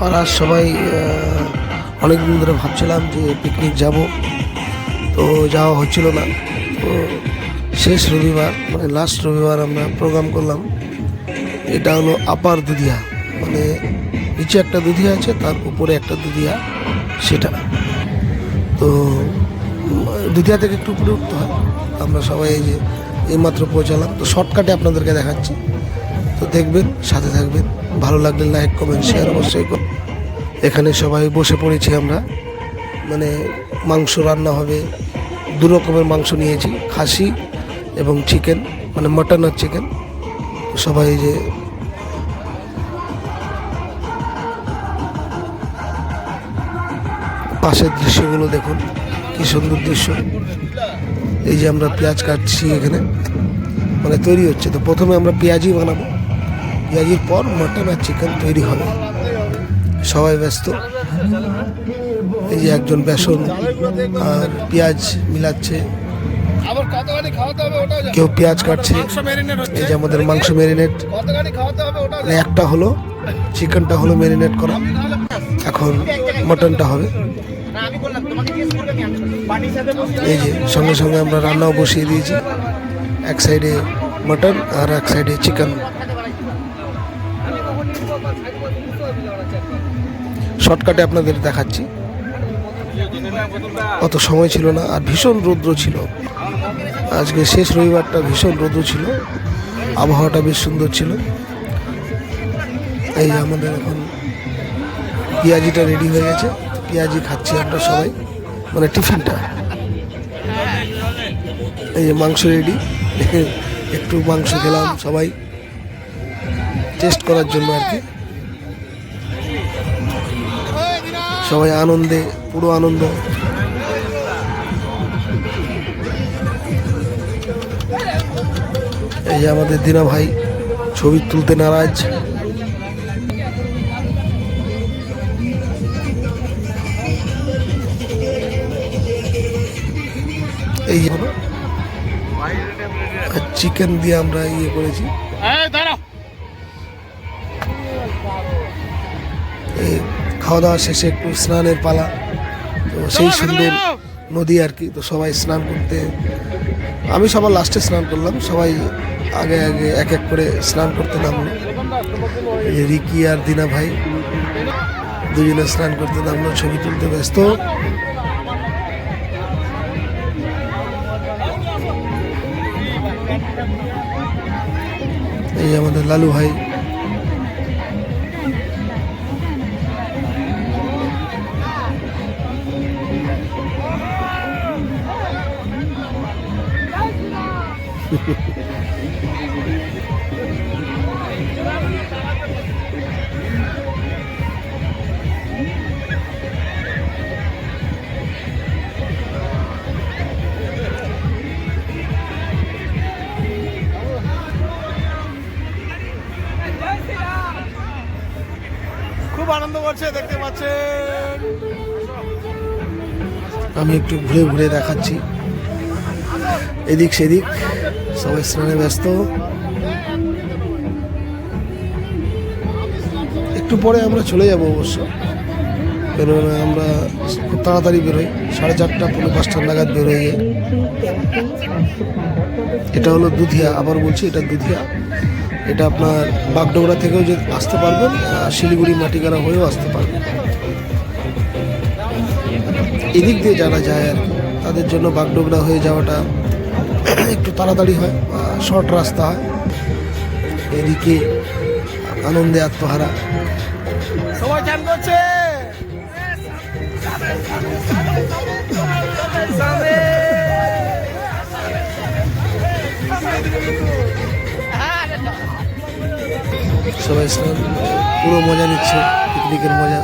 পাড়ার সবাই অনেক দিন ধরে ভাবছিলাম যে পিকনিক যাব। তো যাওয়া হচ্ছিল না। তো শেষ রবিবার মানে লাস্ট রবিবার আমরা প্রোগ্রাম করলাম। এটা হলো আপার দুধিয়া। মানে নিচে একটা দুধিয়া আছে, তার উপরে একটা দুধিয়া, সেটা। তো দুধিয়া থেকে একটু উপরে উঠতে হয়। আমরা সবাই এই যে এইমাত্র পৌঁছালাম। তো শর্টকাটে আপনাদেরকে দেখাচ্ছি। তো দেখবেন, সাথে থাকবেন। ভালো লাগলে লাইক কমেন্ট শেয়ার অবশ্যই করুন। এখানে সবাই বসে পড়েছি আমরা। মানে মাংস রান্না হবে। দু রকমের মাংস নিয়েছি, খাসি এবং চিকেন মানে মটন আর চিকেন সবাই যে পাশের দৃশ্যগুলো দেখুন, কি সুন্দর দৃশ্য। এই যে আমরা পেঁয়াজ কাটছি এখানে। মানে তৈরি হচ্ছে। তো প্রথমে আমরা পেঁয়াজই বানাবো। পেঁয়াজির পর মটন আর চিকেন তৈরি হবে। সবাই ব্যস্ত। এই যে একজন বেসন আর পেঁয়াজ মিলাচ্ছে। কেউ পেঁয়াজ কাটছে। এই যে আমাদের মাংস ম্যারিনেট একটা হলো চিকেনটা হলো ম্যারিনেট করা। এখন মটনটা হবে। এই যে সঙ্গে সঙ্গে আমরা রান্নাও বসিয়ে দিয়েছি। এক সাইডে মটন আর এক সাইডে চিকেন শর্টকাটে আপনাদের দেখাচ্ছি। অত সময় ছিল না আর ভীষণ রৌদ্র ছিল। আজকে শেষ রবিবারটা ভীষণ রৌদ্র ছিল। আবহাওয়াটা বেশ সুন্দর ছিল। এই আমাদের এখন পেঁয়াজিটা রেডি হয়ে গেছে। পেঁয়াজি খাচ্ছি আমরা সবাই। মানে টিফিনটা। এই যে মাংস রেডি একটু মাংস খেলাম সবাই। টেস্ট করার জন্য আর কি। সবাই আনন্দে পুরো আনন্দ। এই যে আমাদের দিনা ভাই ছবি তুলতে নারাজ। এই যে হলো। আর চিকেন দিয়ে আমরা ইয়ে করেছি। এই খাওয়া দাওয়া শেষে একটু স্নানের পালা। তো সেই সুন্দর নদী আর কি তো সবাই স্নান করতে আমি সবার লাস্টে স্নান করলাম। সবাই আগে আগে এক এক করে স্নান করতে নামলো। এই রিকি আর দিনা ভাই দুজনে স্নান করতে নামলো ছবি তুলতে ব্যস্ত। এই আমাদের লালু ভাই খুব আনন্দ করছে দেখতে আমি একটু ঘুরে ঘুরে দেখাচ্ছি। এদিক সেদিক। সবাই স্নানে ব্যস্ত। একটু পরে আমরা চলে যাব অবশ্য। কেননা আমরা খুব তাড়াতাড়ি বেরোই। সাড়ে চারটা পনেরো পাঁচটা নাগাদ বেরোই। এটা হলো দুধিয়া। আবার বলছি, এটা দুধিয়া। এটা আপনার বাগডোগরা থেকেও যে আসতে পারবেন শিলিগুড়ি, মাটিগাড়া হয়েও আসতে পারবেন। এদিক দিয়ে যারা যায় আর তাদের জন্য বাগডোগরা হয়ে যাওয়াটা একটু তাড়াতাড়ি হয় শর্ট রাস্তা হয়। এদিকে আনন্দে আত্মহারা। সবাই চান করছে। সবাই পুরো মজা নিচ্ছে পিকনিকের মজা।